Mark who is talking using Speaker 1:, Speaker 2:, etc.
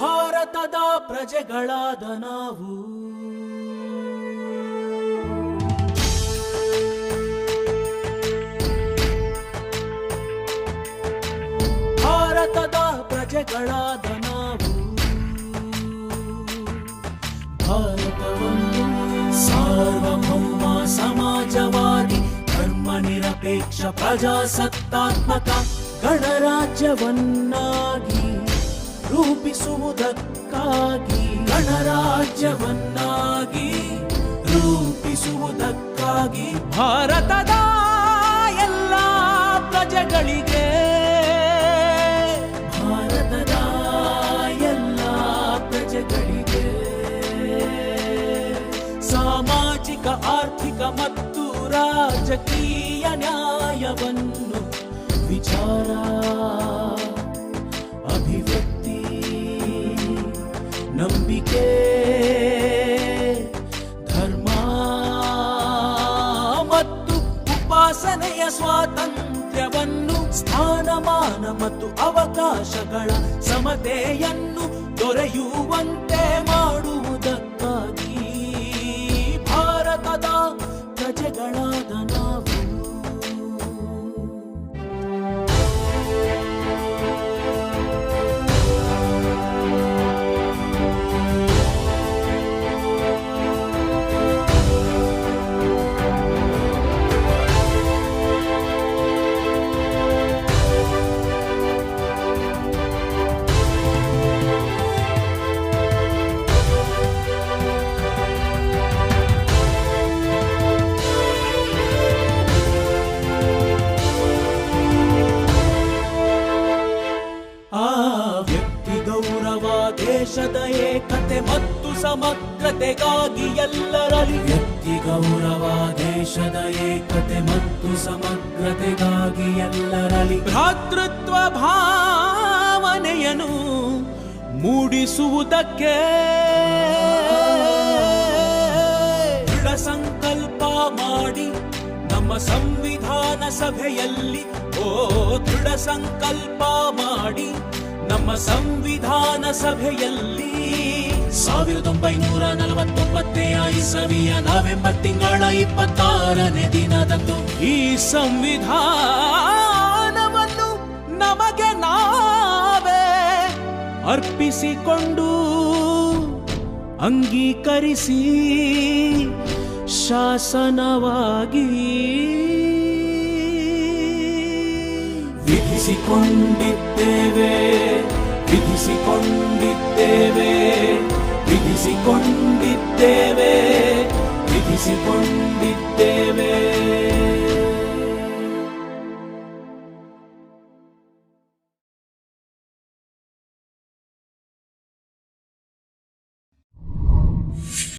Speaker 1: ಭಾರತದ ಪ್ರಜೆಗಳಾದ ನಾವು. ಭಾರತದ ಪ್ರಜೆಗಳಾದ ನಿರಪೇಕ್ಷ ಪ್ರಜಾಸತ್ತಾತ್ಮಕ ಗಣರಾಜ್ಯವನ್ನಾಗಿ ರೂಪಿಸುವುದಕ್ಕಾಗಿ ಗಣರಾಜ್ಯವನ್ನಾಗಿ ರೂಪಿಸುವುದಕ್ಕಾಗಿ ಭಾರತದ ಎಲ್ಲ ಪ್ರಜೆಗಳಿಗೆ, ಭಾರತದ ಎಲ್ಲ ಪ್ರಜೆಗಳಿಗೆ ಸಾಮಾಜಿಕ, ಆರ್ಥಿಕ ಮತ್ತು ರಾಜಕೀಯ ನ್ಯಾಯವನ್ನು ವಿಚಾರ, ಅಭಿವ್ಯಕ್ತಿ, ನಂಬಿಕೆ, ಧರ್ಮ ಮತ್ತು ಉಪಾಸನೆಯ ಸ್ವಾತಂತ್ರ್ಯವನ್ನು ಸ್ಥಾನಮಾನ ಮತ್ತು ಅವಕಾಶಗಳ ಸಮತೆಯನ್ನು ದೊರೆಯುವಂತೆ ಮಾಡುವುದಕ್ಕಾಗಿ ಪ್ರಜೆಗಳಾದ ದೇಶದ ಏಕತೆ ಮತ್ತು ಸಮಗ್ರತೆಗಾಗಿ ಎಲ್ಲರಲ್ಲಿ ವ್ಯಕ್ತಿ ಗೌರವ, ದೇಶದ ಏಕತೆ ಮತ್ತು ಸಮಗ್ರತೆಗಾಗಿ ಎಲ್ಲರಲ್ಲಿ ಭ್ರಾತೃತ್ವ ಭಾವನೆಯನ್ನು ಮೂಡಿಸುವುದಕ್ಕೆ ದೃಢ ಸಂಕಲ್ಪ ಮಾಡಿ ನಮ್ಮ ಸಂವಿಧಾನ ಸಭೆಯಲ್ಲಿ, ಓ ದೃಢ ಸಂಕಲ್ಪ ಮಾಡಿ ನಮ್ಮ ಸಂವಿಧಾನ ಸಭೆಯಲ್ಲಿ ಸಾವಿರದ ಒಂಬೈನೂರ ನಲವತ್ತೊಂಬತ್ತೇ ಇಸವಿಯ ನವೆಂಬರ್ ತಿಂಗಳ ಇಪ್ಪತ್ತಾರನೇ ದಿನದಂದು ಈ ಸಂವಿಧಾನವನ್ನು ನಮಗೆ ನಾವೇ ಅರ್ಪಿಸಿಕೊಂಡು ಅಂಗೀಕರಿಸಿ ಶಾಸನವಾಗಿ ವಿಧಿಸಿಕೊಂಡಿದ್ದೇವೆ.